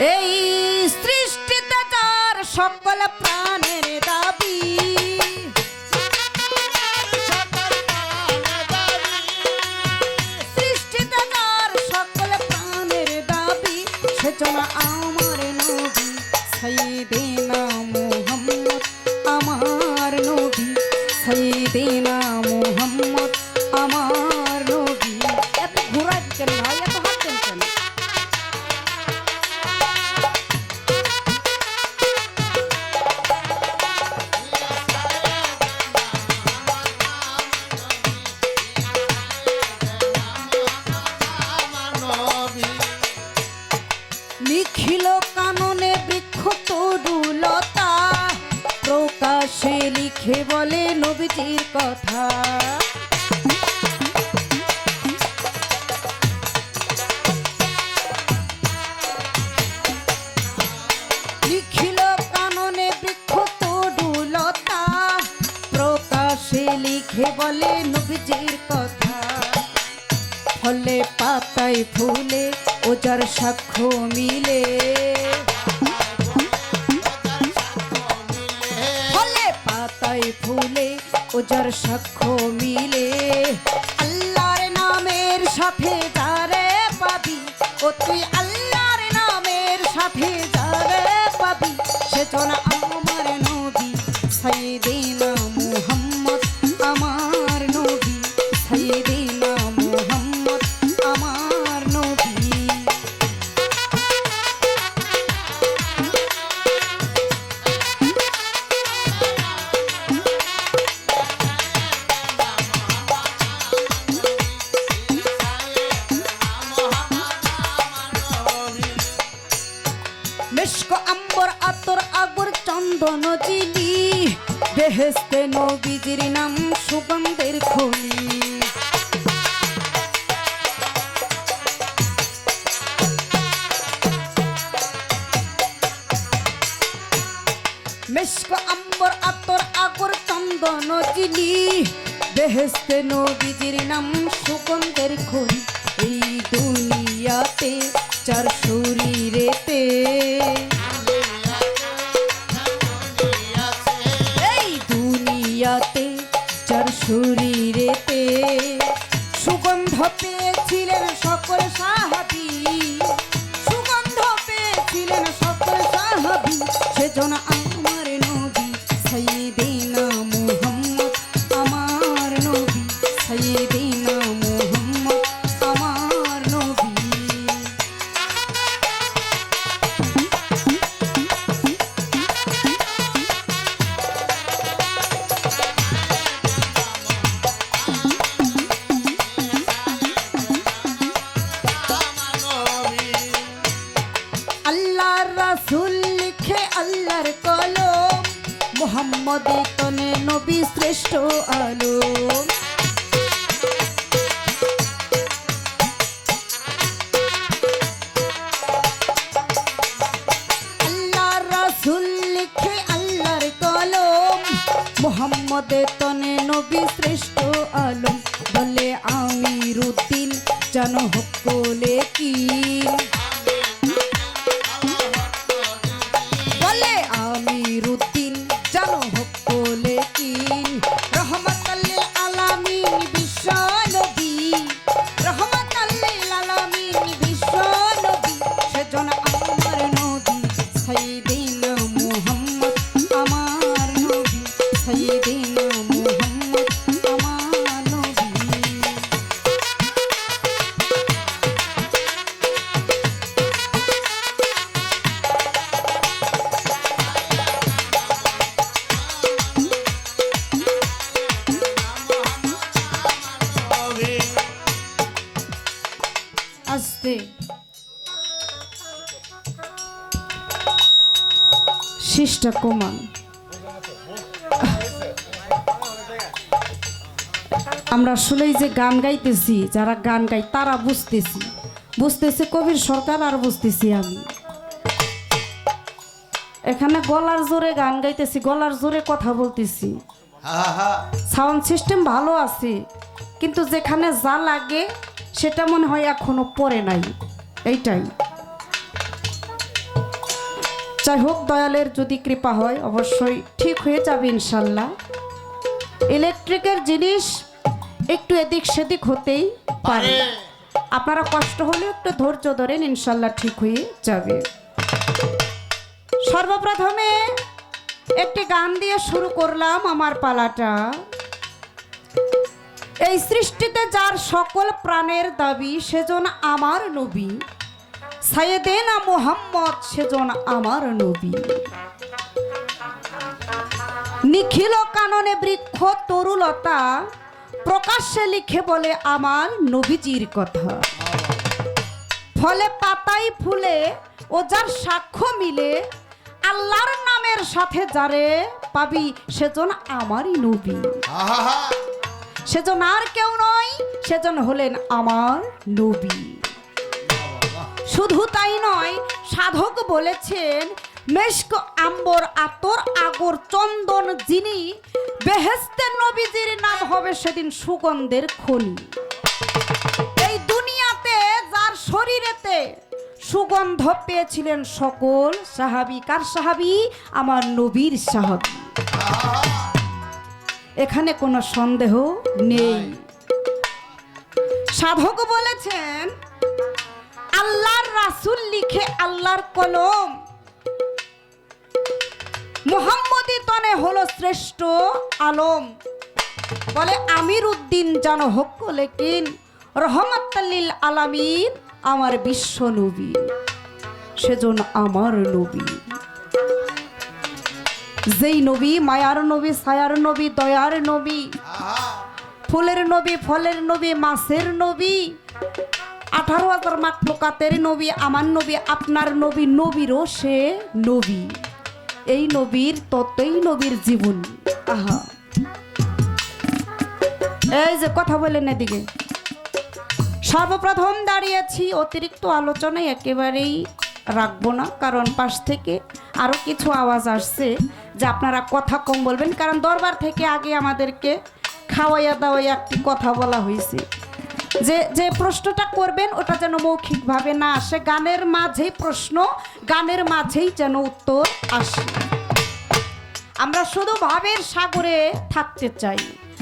এই সৃষ্টিতে তার সকল প্রাণের দাবি। লিখে বলে নবীজির কথা। লিখে বলে নবীজির কথা। ফলে পাতায় ফুলে ওজার সাক্ষ্য মিলে। পাতায় ফুলে ওজার সাক্ষ্য মিলে। আল্লাহর নামের সাথে যারে পাবি, ও তুই আল্লাহর নামের সাথে যারে পাবি সেজন মেশক আম্বর আতর আগর চন্দন চিলি বেহেস্তে নবীজির নাম সুগন্ধের খনি মেশক আম্বর আতর আগর চন্দন চিলি বেহেস্তে নবীজির নাম সুগন্ধের খনি এই দুনিয়াতে চার শরীরেতে। এই দুনিয়াতে চার শরীরেতে মোহাম্মদ তনে নবী শ্রেষ্ঠ আলো। মোহাম্মদ তনে নবী শ্রেষ্ঠ আলম বলে আমিরুদ্দিন, জানো হকলে কি? শিষ্টা কমান। আমরা আসলেই যে গান গাইতেছি, যারা গান গাই তারা বুঝতেছি। বুঝতেছে কবির সরকার আর বুঝতেছি আমি। এখানে গলার জোরে গান গাইতেছি, গলার জোরে কথা বলতেছি। সাউন্ড সিস্টেম ভালো আছে, কিন্তু যেখানে যা লাগে সেটা মনে হয় এখনও পরে নাই। এইটাই। যাই হোক দয়ালের যদি কৃপা হয় অবশ্যই ঠিক হয়ে যাবে ইনশাল্লাহ। ইলেকট্রিকের জিনিস একটু এদিক সেদিক হতেই পারে। আপনারা কষ্ট হলে একটু ধৈর্য ধরেন ইনশাল্লাহ ঠিক হয়ে যাবে। সর্বপ্রথমে একটি গান দিয়ে শুরু করলাম আমার পালাটা। এই সৃষ্টিতে যার সকল প্রাণের দাবি সেজন আমার নবী। সাইয়েদেনা মোহাম্মদ সেজন আমার নবী। নিখিল কাননে বৃক্ষ তরুলতা প্রকাশ্যে লিখে বলে আমার নবীজির কথা। ফলে পাতাই ফুলে ও যার সাক্ষ্য মিলে আল্লাহর নামের সাথে যারে পাবি সেজন আমারই নবী। সেজন আর কেউ নয় সেজন হলেন আমার নবী। শুধু তাই নয়, সাধক বলেছেন, মেশক আম্বর আতর আগর চন্দন যিনি বেহেস্তের নবীজির নাম হবে সেদিন সুগন্ধের খনি। এই দুনিয়াতে যার শরীরেতে সুগন্ধ পেয়েছিলেন সকল সাহাবি, কার সাহাবি? আমার নবীর সাহাবি। এখানে কোনো সন্দেহ নেই। সাধক বলেছেন আল্লাহর রাসূল লিখে আল্লাহর কলম। মোহাম্মদী তনে হলো শ্রেষ্ঠ আলম। বলে আমির উদ্দিন যেন হক লেকিন রহমতাল্লিল আলামিন আমার বিশ্ব নবী। সেজন আমার নবী। যেই নবী মায়ার নবী, ছায়ার নবী, দয়ার নবী, ফুলের নবী, ফলের নবী, মাছের নবী আঠারো হাজার মাকলুকাতের নবী, আমার নবী, আপনার নবী, নবীরও সে নবী। এই নবীর ততই নবীর জীবন। আহা। এই যে কথা বলেন এদিকে। সর্বপ্রথম দাঁড়িয়েছি, অতিরিক্ত আলোচনায় একেবারেই রাখব না, কারণ পাশ থেকে আরও কিছু আওয়াজ আসছে যে আপনারা কথা কম বলবেন, কারণ দরবার থেকে আগে আমাদেরকে খাওয়াইয়া দাওয়াইয়া একটি কথা বলা হয়েছে যে যে প্রশ্নটা করবেন ওটা যেন মৌখিকভাবে না আসে। গানের মাঝেই প্রশ্ন গানের মাঝেই যেন উত্তর আসে। আমরা শুধু ভাবের সাগরে থাকতে চাই।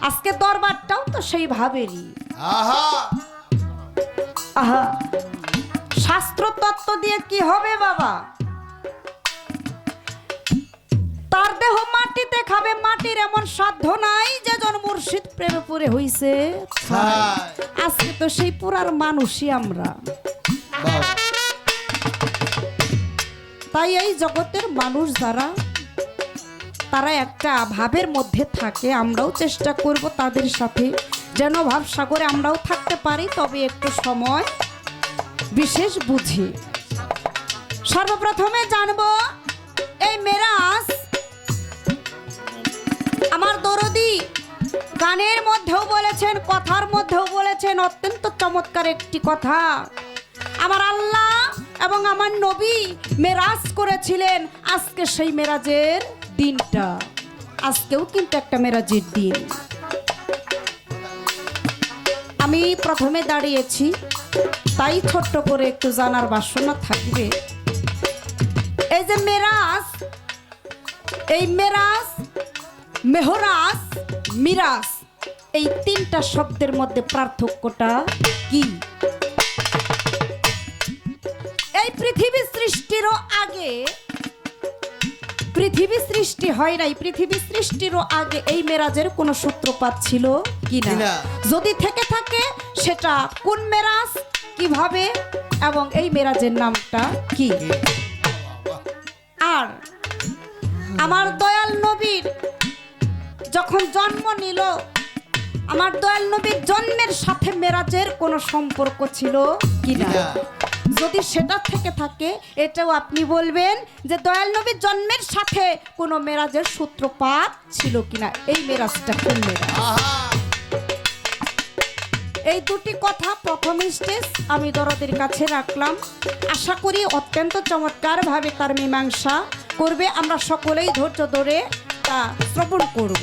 আজকে দরবারটাও তো সেই ভাবেরই। আহা! আহা! শাস্ত্র তত্ত্ব দিয়ে কি হবে বাবা? তার দেহ মাটিতে খাবে মাটির এমন সাধ্য নাই যে জন মুর্শিদ প্রেমে পড়ে হইছে। আজকে তো সেই পুরার মানুষই আমরা। তাই এই জগতের মানুষ যারা তারা একটা ভাবের মধ্যে থাকে আমরাও চেষ্টা করব তাদের সাথে। যেন ভাব সাগরে আমরাও থাকতে পারি তবে একটু সময় বিশেষ বুঝি। সর্বপ্রথমে জানব গানের মধ্যেও বলেছেন, কথার মধ্যেও বলেছেন, অত্যন্ত চমৎকার একটি কথা। আমার আল্লাহ এবং আমার নবী মেরাজ করেছিলেন আজকে সেই মেরাজের দিনটা। আজকেও কিন্তু একটা মেরাজের দিন। আমি প্রথমে দাঁড়িয়েছি, তাই ছোট্ট করে একটু জানার বাসনা থাকবে। এই যে মেরাজ, এই মেরাজ, মেহরাজ, মিরাজ এই তিনটা শব্দের মধ্যে পার্থক্যটা কি? এই পৃথিবী সৃষ্টিরও আগে পৃথিবী সৃষ্টি হয় নাই পৃথিবী সৃষ্টিরও আগে এই মেরাজের কোনো সূত্রপাত ছিল কিনা। যদি থেকে থাকে সেটা কোন মেরাজ কীভাবে এবং এই মেরাজের নামটা কি? আর আমার দয়াল নবীর যখন জন্ম নিল আমার দয়াল নবীর জন্মের সাথে মেরাজের কোনো সম্পর্ক ছিল কিনা। যদি সেটা থেকে থাকে এটাও আপনি বলবেন যে দয়াল নবীর জন্মের সাথে কোনো মেরাজের সূত্রপাত ছিল কিনা? এই মেরাজটা কোন মেরাজ? এই দুটি কথা প্রথম স্টেজ আমি দরদের কাছে রাখলাম। আশা করি অত্যন্ত চমৎকারভাবে তার মীমাংসা করবে। আমরা সকলেই ধৈর্য ধরে তা শ্রবণ করব।